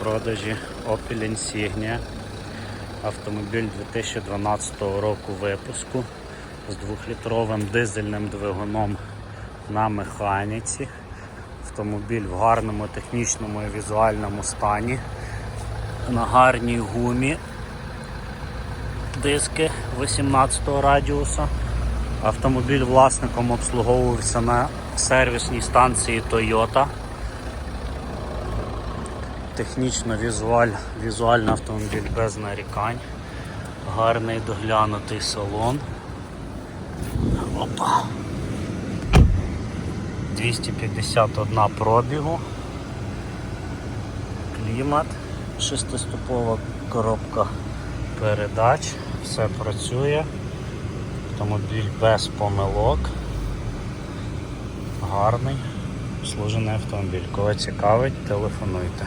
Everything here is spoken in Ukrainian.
продажі Opel Insignia. Автомобіль 2012 року випуску з 2-літровим дизельним двигуном на механіці. Автомобіль в гарному технічному і візуальному стані. На гарній гумі. Диски 18 радіуса. Автомобіль власником обслуговувався на сервісній станції Toyota. Технічно візуаль, візуально автомобіль без нарікань. Гарний доглянутий салон. Опа. 251 пробігу. Клімат, шестиступова коробка передач, все працює. Автомобіль без помилок. Гарний, служений автомобіль. Кого цікавить, телефонуйте.